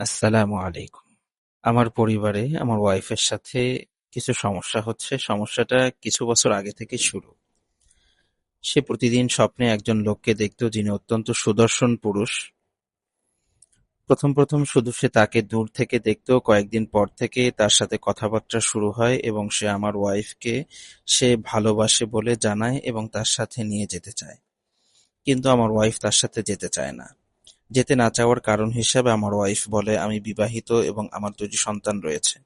আসসালামু আলাইকুম। আমার পরিবারে আমার ওয়াইফের সাথে কিছু সমস্যা হচ্ছে। সমস্যাটা কিছু বছর আগে থেকে শুরু। সে প্রতিদিন স্বপ্নে একজন লোককে দেখত যিনি অত্যন্ত সুদর্শন পুরুষ। প্রথম প্রথম শুধু সে তাকে দূর থেকে দেখত, কয়েকদিন পর থেকে তার সাথে কথাবার্তা শুরু হয় এবং সে আমার ওয়াইফকে সে ভালোবাসে বলে জানায় এবং তার সাথে নিয়ে যেতে চায়। কিন্তু আমার ওয়াইফ তার সাথে যেতে চায় না। যেতে না চাওয়ার কারণ হিসেবে আমার ওয়াইফ বলে আমি বিবাহিত এবং আমার দুটি সন্তান রয়েছে।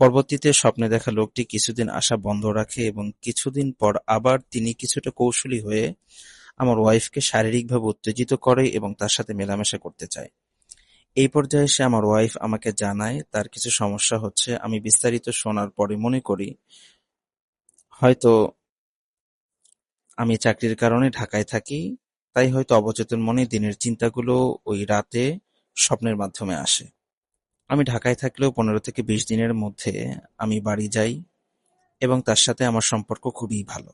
পরবর্তীতে স্বপ্নে দেখা লোকটি কিছুদিন আসা বন্ধ রাখে এবং কিছুদিন পর আবার তিনি কিছুটা কৌশলী হয়ে আমার ওয়াইফকে শারীরিকভাবে উত্তেজিত করে এবং তার সাথে মেলামেশা করতে চায়। এই পর্যায়ে সে আমার ওয়াইফ আমাকে জানায় তার কিছু সমস্যা হচ্ছে। আমি বিস্তারিত শোনার পরে মনে করি হয়তো আমি চাকরির কারণে ঢাকায় থাকি, তাই হয়তো অবচেতন মনে দিনের চিন্তাগুলো ওই রাতে স্বপ্নের মাধ্যমে আসে। আমি ঢাকায় থাকলেও পনেরো থেকে বিশ দিনের মধ্যে আমি বাড়ি যাই এবং তার সাথে আমার সম্পর্ক খুবই ভালো।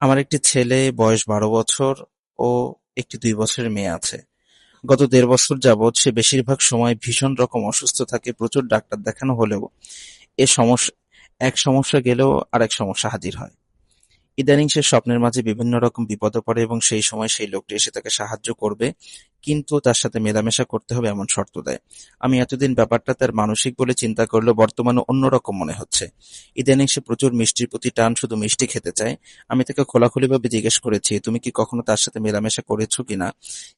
আমার একটি ছেলে, বয়স বারো বছর ও একটি দুই বছরের মেয়ে আছে। গত দেড় বছর যাবৎ সে বেশিরভাগ সময় ভীষণ রকম অসুস্থ থাকে, প্রচুর ডাক্তার দেখানো হলেও এ সমস্যা এক সমস্যা গেলেও আরেক সমস্যা হাজির হয়। ইদানিং সে স্বপ্নের মাঝে বিভিন্ন রকম বিপদে পড়ে এবং সেই সময় সেই লোকটি এসে তাকে সাহায্য করবে, কিন্তু তার সাথে মেলামেশা করতে হবে এমন শর্ত দেয়। আমি এতদিন ব্যাপারটা তার মানসিক বলে চিন্তা করলেও বর্তমানে অন্যরকম মনে হচ্ছে। ইদানিং সে প্রচুর মিষ্টির প্রতি টান, শুধু মিষ্টি খেতে চায়। আমি তাকে খোলাখুলিভাবে জিজ্ঞেস করেছি, তুমি কি কখনো তার সাথে মেলামেশা করেছ কিনা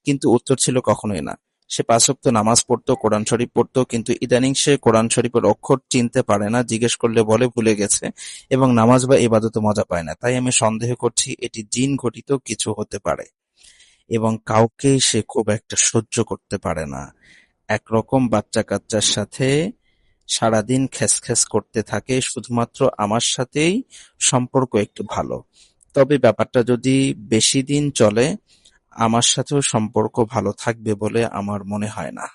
কিন্তু উত্তর ছিল কখনোই না। সে পাঁচ ওয়াক্ত নামাজ পড়ত, কোরআন শরীফ পড়ত কিন্তু ইদানিং সে কোরআন শরীফের অক্ষর চিনতে পারে না, জিজ্ঞেস করলে বলে ভুলে গেছে এবং নামাজ বা ইবাদতে মজা পায় না। তাই আমি সন্দেহ করছি এটি জিন ঘটিত কিছু হতে পারে এবং কাউকেই সে খুব একটা সহ্য করতে পারে না। একরকম বাচ্চা-কাচ্চার সাথে সারাদিন খ্যাঁচ করতে থাকে শুধুমাত্র আমার সাথেই সম্পর্ক একটু ভালো। তবে ব্যাপারটা যদি বেশি দিন চলে আমার সাথেও সম্পর্ক ভালো থাকবে বলে আমার মনে হয় না।